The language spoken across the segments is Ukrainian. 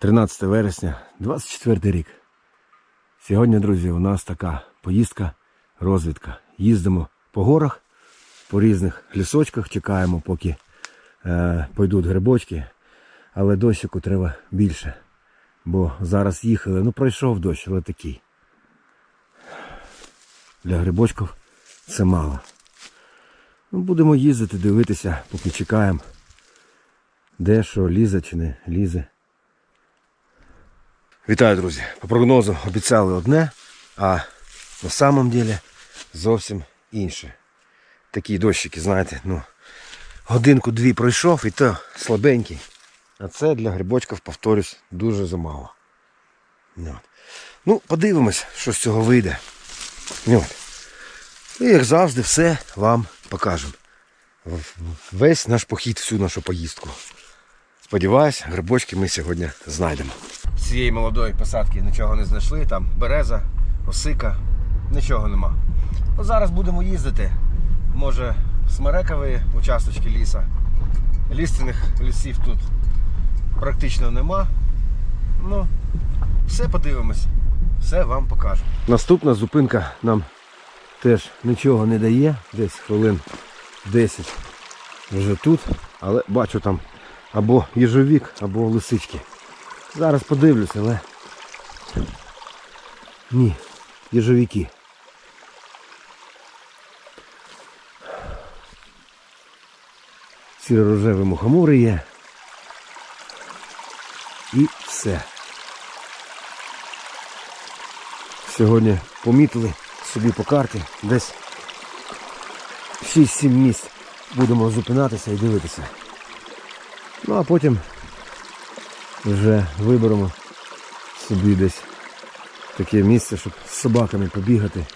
13 вересня, 24 рік. Сьогодні, друзі, у нас така поїздка, розвідка. Їздимо по горах, по різних лісочках, чекаємо, поки е, пойдуть грибочки, але дощику треба більше. Бо зараз їхали, ну пройшов дощ, але такий. Для грибочків це мало. Ну, будемо їздити, дивитися, поки чекаємо, де що лізе чи не лізе. Вітаю, друзі. По прогнозу обіцяли одне, а на самом деле зовсім інше. Такі дощики, знаєте, ну, годинку-дві пройшов і то слабенький. А це для грибочків, повторюсь, дуже замало. Ну, от. ну подивимось, що з цього вийде. Ну, от. І як завжди, все вам покажемо. Весь наш похід, всю нашу поїздку. Сподіваюсь, грибочки ми сьогодні знайдемо. З цієї молодої посадки нічого не знайшли, там береза, осика, нічого нема. Ну, зараз будемо їздити. Може, смерекові участочки ліса. Ліственних лісів тут практично нема. Ну, все подивимось, все вам покажу. Наступна зупинка нам теж нічого не дає, десь хвилин 10 вже тут, але бачу там або їжовік, або лисички. Зараз подивлюсь, але ні, їжовіки. Сіро-рожеві мухомори є. І все. Сьогодні помітили собі по карті десь 6-7 місць будемо зупинатися і дивитися. Ну а потім вже виберемо собі десь таке місце, щоб з собаками побігати.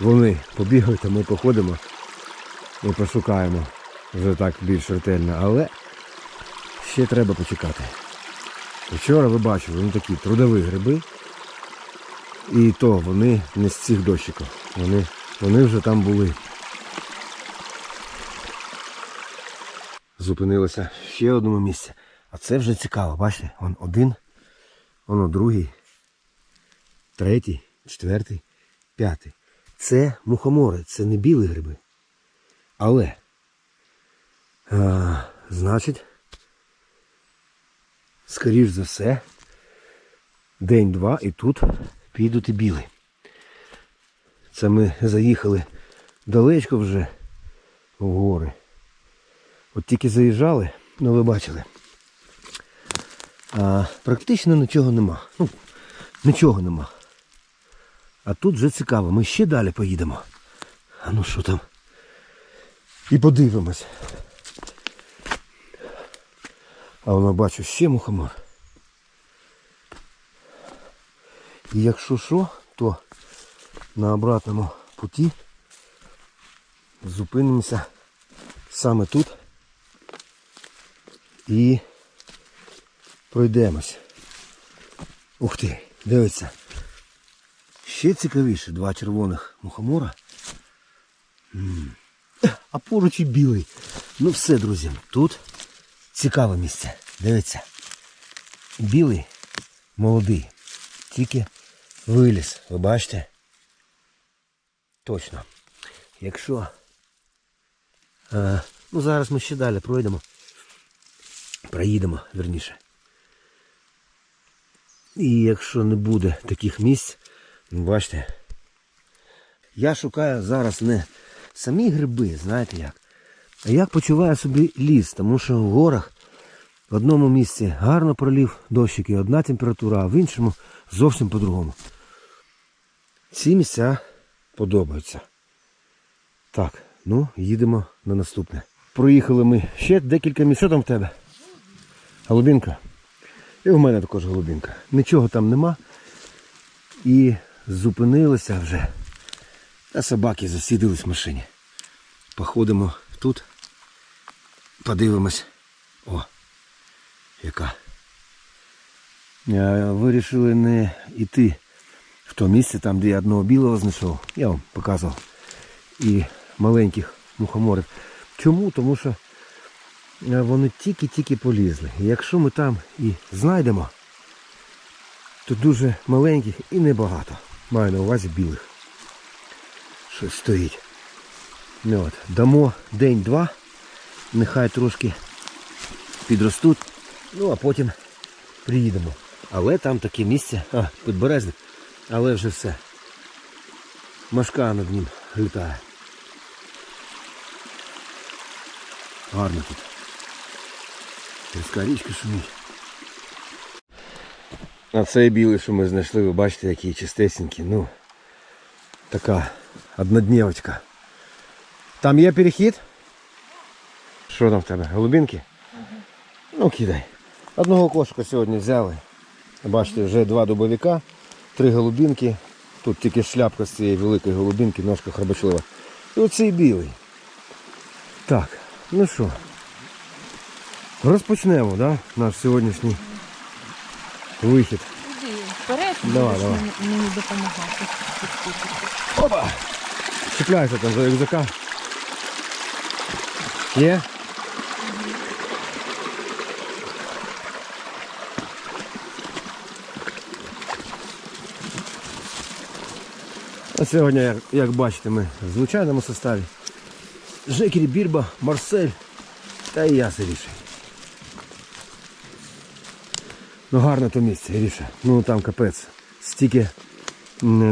Вони побігають, а ми походимо і пошукаємо вже так більш ретельно. Але ще треба почекати. Вчора ви бачили, вони такі трудові гриби. І то вони не з цих дощиків. Вони, вони вже там були. Зупинилися ще одному місці. А це вже цікаво, бачите? Вон один, воно другий, третій, четвертий, п'ятий. Це мухомори, це не білі гриби. Але, а, значить, скоріш за все, день-два і тут підуть і білі. Це ми заїхали далечко вже в гори. От тільки заїжджали, ну ви бачили. А, практично нічого нема. Ну, нічого нема. А тут вже цікаво, ми ще далі поїдемо. А ну що там? І подивимось. А воно бачу ще мухомор. І якщо що, то на обратному путі зупинимося саме тут і пройдемось. Ух ти, дивіться. Ще цікавіше два червоних мухомора. А поруч і білий. Ну все, друзі, тут цікаве місце. Дивіться. Білий, молодий. Тільки виліз, ви бачите? Точно. Якщо. Е, ну зараз ми ще далі пройдемо. Проїдемо, верніше. І якщо не буде таких місць, ну бачите, я шукаю зараз не самі гриби, знаєте як, а як почуває собі ліс, тому що в горах в одному місці гарно пролів дощики, одна температура, а в іншому зовсім по-другому. Ці місця подобаються. Так, ну, їдемо на наступне. Проїхали ми ще декілька місць. Що там в тебе? Голубінка. І в мене також голубінка. Нічого там нема. І зупинилися вже. А собаки засідались в машині. Походимо тут. Подивимось. О, яка. Вирішили не йти в то місце, там, де я одного білого знайшов. Я вам показував. І маленьких мухоморів. Чому? Тому що вони тільки-тільки полізли. І якщо ми там і знайдемо Тут дуже маленьких і небагато. Маю на увазі білих. Щось стоїть. Ну, от. Дамо день-два. Нехай трошки підростуть. Ну а потім приїдемо. Але там таке місце. А, підберезник. Але вже все. Машка над ним літає. Гарно тут. Тріска річка шумить. А цей білий, що ми знайшли, ви бачите, який чистесенький. Ну, така однодневочка. Там є перехід? Що там в тебе? Голубінки? Ну, кидай. Одного кошика сьогодні взяли. Бачите, вже два дубовика, три голубінки. Тут тільки шляпка з цієї великої голубінки, ножка храбочлива. І оцей білий. Так, ну що, розпочнемо, да? Наш сьогоднішній вихід. Іди вперед, Давай, давай. мені, мені допомагати. Опа! Чіпляйся там за рюкзака. Є? А сьогодні, як, як бачите, ми в звичайному составі. Жекері, Бірба, Марсель та і я Сиріший. Ну гарне то місце, Іріша. Ну там капець. Стільки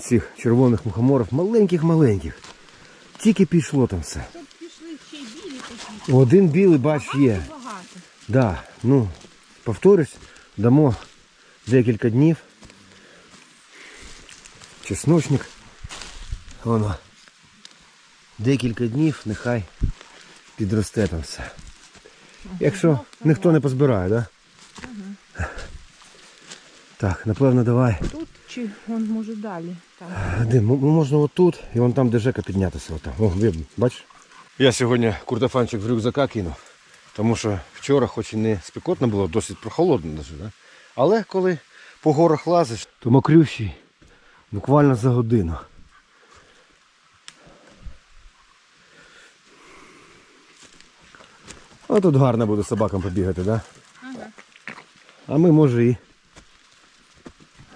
цих червоних мухоморів, маленьких-маленьких. Тільки пішло там все. Тут пішли ще й білі такі. Один білий бач є. Багато. Да, ну, повторюсь, дамо декілька днів. Чесночник. Воно. Декілька днів нехай підросте там все. Якщо ніхто не позбирає, да? Так, напевно, давай. Тут чи он може далі? Там. Де, можна отут і вон там, де Жека піднятися. Отам. О, бачиш? Я сьогодні куртофанчик в рюкзака кинув. Тому що вчора, хоч і не спекотно було, досить прохолодно навіть, да? Але коли по горах лазиш, то мокрющий буквально за годину. А тут гарно буде собакам побігати, да? Ага. А ми може і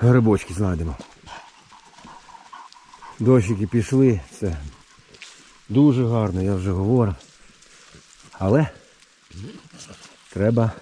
грибочки знайдемо. Дощики пішли, це дуже гарно, я вже говорив. Але треба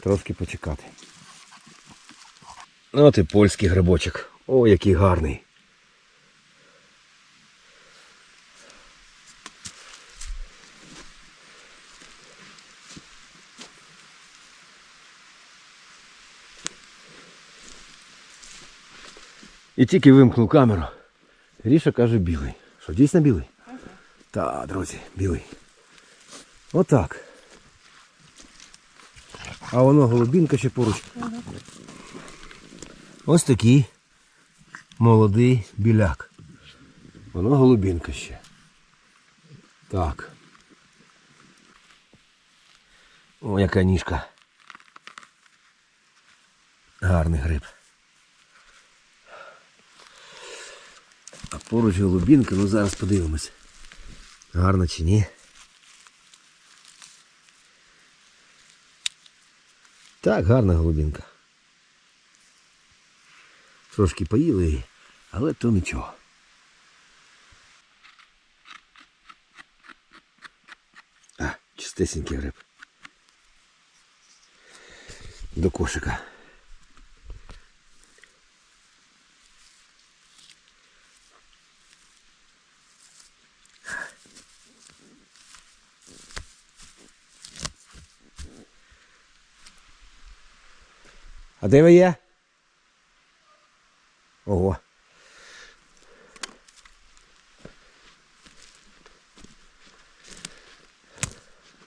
трошки почекати. Ну, От і польський грибочок. О, який гарний. І тільки вимкнув камеру. Ріша каже білий. Що дійсно білий? Та, друзі, білий. Отак. А воно голубінка ще поруч. Ось такий молодий біляк. Воно голубінка ще. Так. О, яка ніжка. Гарний гриб. Поруч голубінка, ну зараз подивимось. Гарно чи ні? Так, гарна голубінка. Трошки поїли але то нічого. А, чистесенький гриб. До кошика. А де ви є? Ого.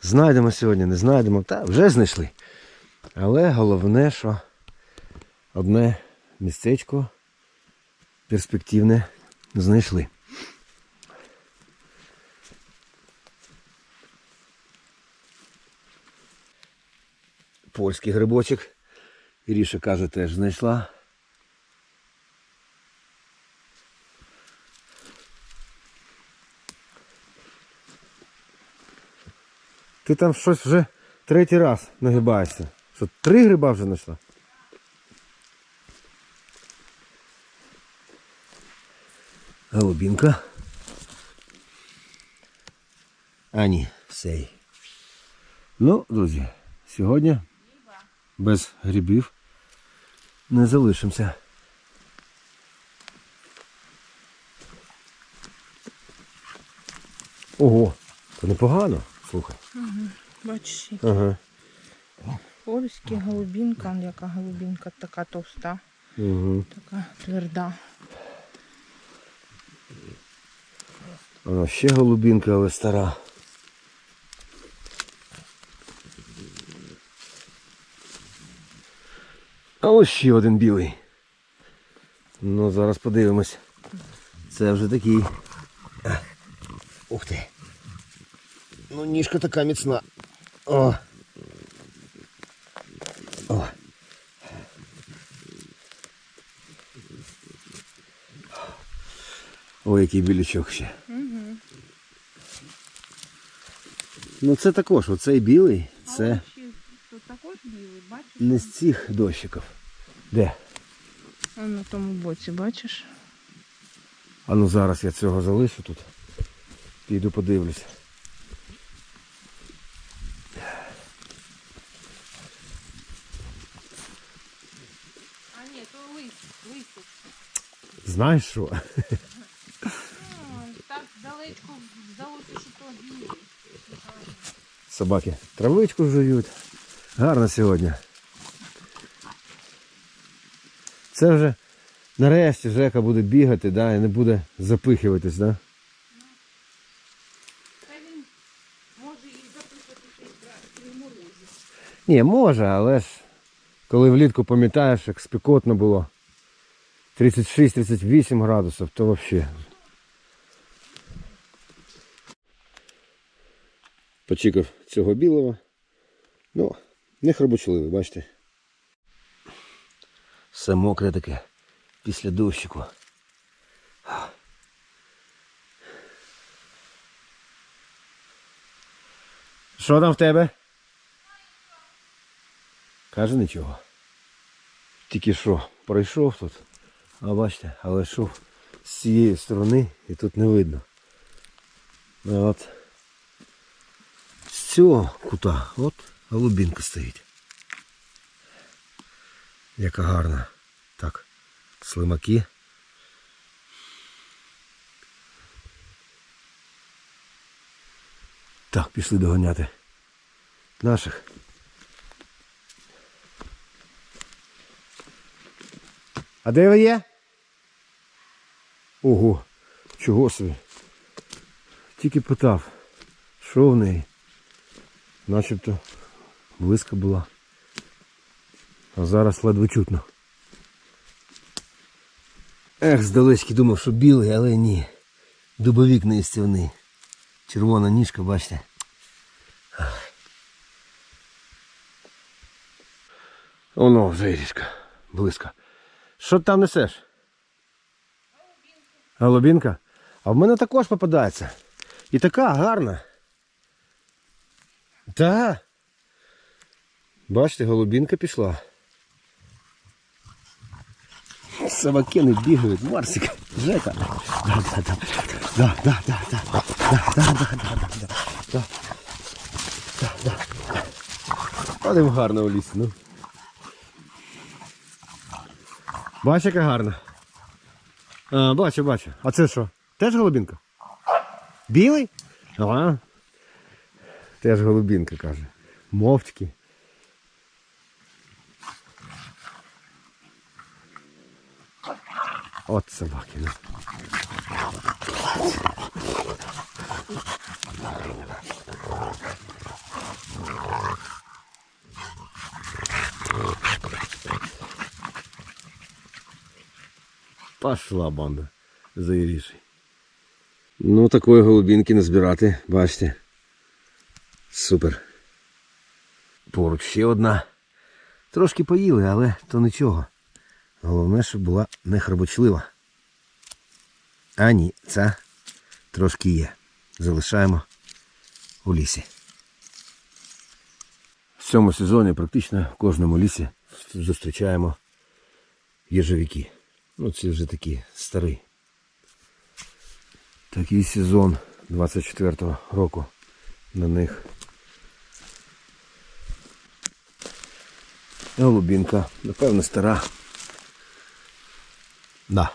Знайдемо сьогодні, не знайдемо. Та вже знайшли. Але головне, що одне містечко перспективне знайшли. Польський грибочок. Іріша каже, теж знайшла. Ти там щось вже третій раз нагибаєшся. Що три гриба вже знайшла? Голубінка. А ні, сей. Ну, друзі, сьогодні без грибів не залишимося. Ого, то непогано, слухай. Бачиш, Ага. польські голубінка, яка голубінка така товста, Угу. така тверда. Вона ще голубінка, але стара. А ось ще один білий. Ну, зараз подивимось. Це вже такий. Ух ти. Ну, ніжка така міцна. О. О. Ой, який білючок ще. Угу. Ну це також, оцей білий, це Тут також білий, бачиш? Не з цих дощиків. Де? А на тому боці, бачиш? А ну зараз я цього залишу тут. Піду подивлюсь. А ні, то лис, лисик. Знаєш що? Так далечко здалося, що то. Собаки травичку жують. Гарно сьогодні. Це вже нарешті Жека буде бігати, да, і не буде запихуватись, да? Ні, може, але ж коли влітку пам'ятаєш, як спекотно було 36-38 градусів, то взагалі. Почекав цього білого. Ну, не хробочливий, бачите. Все мокре таке після дощику. Що там в тебе? Каже нічого. Тільки що пройшов тут, а бачите, але йшов з цієї сторони і тут не видно. От з цього кута от голубінка стоїть. Яка гарна. Так, слимаки. Так, пішли доганяти наших. А де ви є? Ого, чого собі? Тільки питав, що в неї? Начебто близько була. А зараз ледве чутно. Ех, здалечки думав, що білий, але ні. Дубовік неїстівний. Червона ніжка, бачите. Оно вже річка. Близько. Що ти там несеш? Голубінка. А в мене також попадається. І така гарна. Так. Бачите, голубінка пішла. Собаки не бігають, Марсик, Жека. Да, да, да. Да, да, да, да. Да, да, да, да, да, да. Да. Да. Ходимо гарно у лісі, ну. Бачиш, яка гарна. А, бачу, бачу. А це що? Теж голубінка? Білий? Ага. Теж голубінка, каже. Мовчки. От собаки. Ну. Пошла банда за Ірішей. Ну, такої голубінки назбирати, бачите. Супер. Поруч ще одна. Трошки поїли, але то нічого. Головне, щоб була не храбочлива. А ні, ця трошки є. Залишаємо у лісі. В цьому сезоні практично в кожному лісі зустрічаємо їжовики. Ну, це вже такі старі. Такий сезон 24-го року на них. Голубінка, напевно, стара. Да.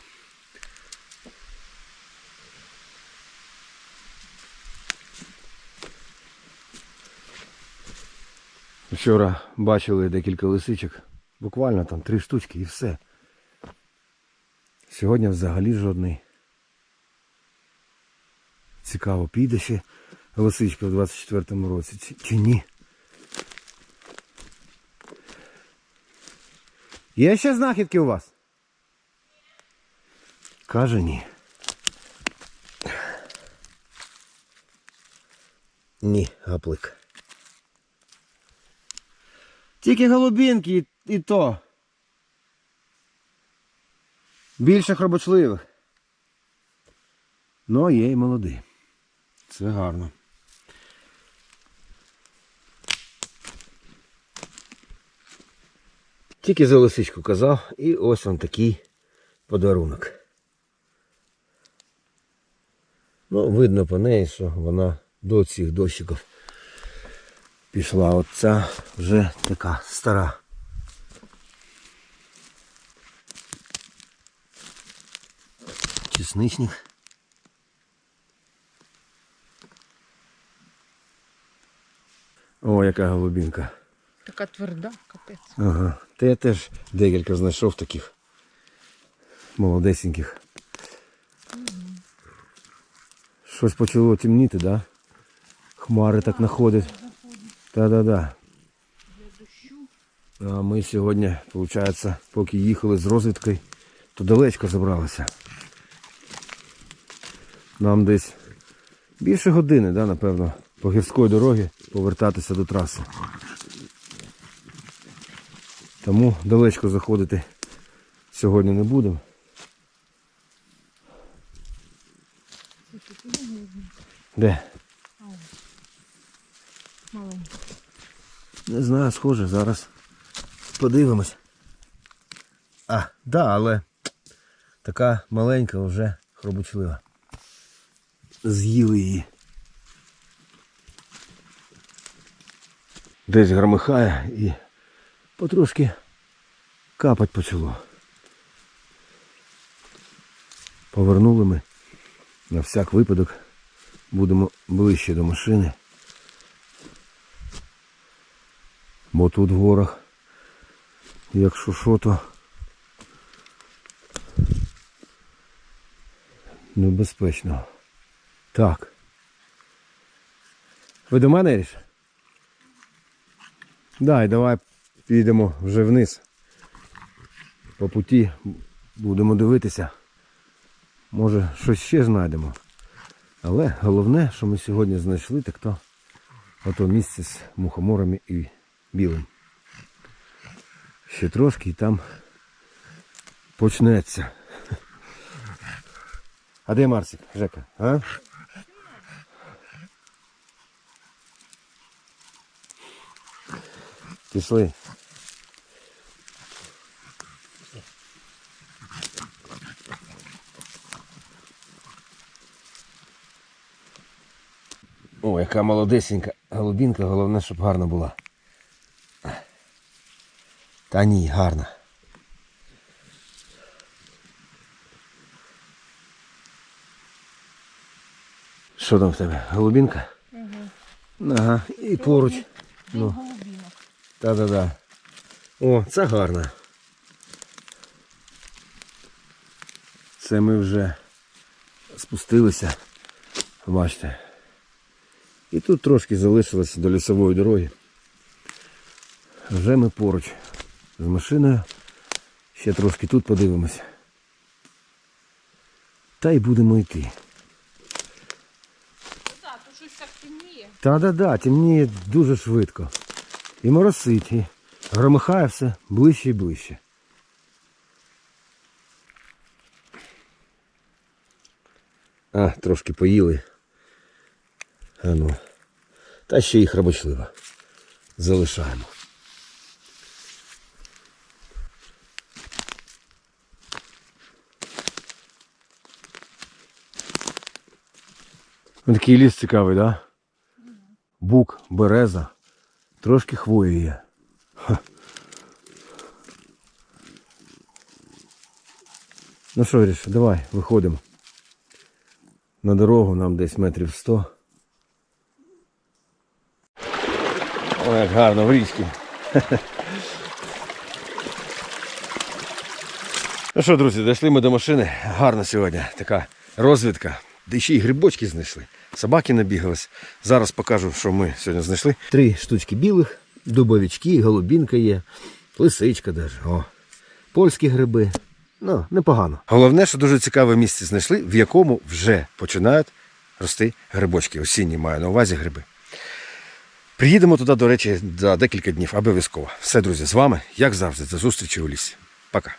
Вчора бачили декілька лисичок. Буквально там три штучки і все. Сьогодні взагалі жодний. Цікаво, піде ще лисичка в 24-му році чи, ні. Є ще знахідки у вас? Каже ні. Ні, гаплик. Тільки голубінки і, і то. Більше хробочливих. Ну, є і молоді. Це гарно. Тільки за лисичку казав, і ось он такий подарунок. Ну, видно по неї, що вона до цих дощиків пішла. От ця вже така стара. Чесничник. О, яка голубінка. Така тверда, капець. Ага. Та я теж декілька знайшов таких молодесеньких. Щось почало темніти, да? Хмари так находять. Та-да-да. А ми сьогодні, виходить, поки їхали з розвідкою, то далечко забралися. Нам десь більше години, да, напевно, по гірської дороги повертатися до траси. Тому далечко заходити сьогодні не будемо. Де? Маленька. Не знаю, схоже, зараз подивимось. А, да, але така маленька вже хробочлива. З'їли її. Десь громихає і потрошки капать почало. Повернули ми. На всяк випадок будемо ближче до машини. Бо тут в горах, якщо що, то небезпечно. Так. Ви до мене Іриш? Да, і давай підемо вже вниз. По путі будемо дивитися. Може щось ще знайдемо. Але головне, що ми сьогодні знайшли, так то ото місце з мухоморами і білим. Ще трошки і там почнеться. А де Марсик, Жека? А? Пішли. О, яка молодесенька голубінка, головне, щоб гарна була. Та ні, гарна. Що там в тебе? Голубінка? Ага, і поруч. Ну. Та-да-да. О, це гарно. Це ми вже спустилися. Бачите. І тут трошки залишилося до лісової дороги. Вже ми поруч з машиною. Ще трошки тут подивимося. Та й будемо йти. Так, то щось так темніє. Та-да-да, темніє дуже швидко. І моросить, і громихає все ближче і ближче. А, трошки поїли. Ану. Та ще їх храбочлива. Залишаємо. Він такий ліс цікавий, да? Бук, береза. Трошки хвої є. Ну що, Ріш, давай, виходимо. На дорогу нам десь метрів 100. О, як гарно, в річці. Ну що, друзі, дійшли ми до машини. Гарна сьогодні така розвідка. Де ще й грибочки знайшли. Собаки набігались. Зараз покажу, що ми сьогодні знайшли. Три штучки білих, дубовички, голубінка є, лисичка даже. О, Польські гриби. Ну, непогано. Головне, що дуже цікаве місце знайшли, в якому вже починають рости грибочки. Осінні маю на увазі гриби. Приїдемо туди, до речі, за декілька днів, обов'язково. Все, друзі, з вами, як завжди, до зустрічі у лісі. Пока.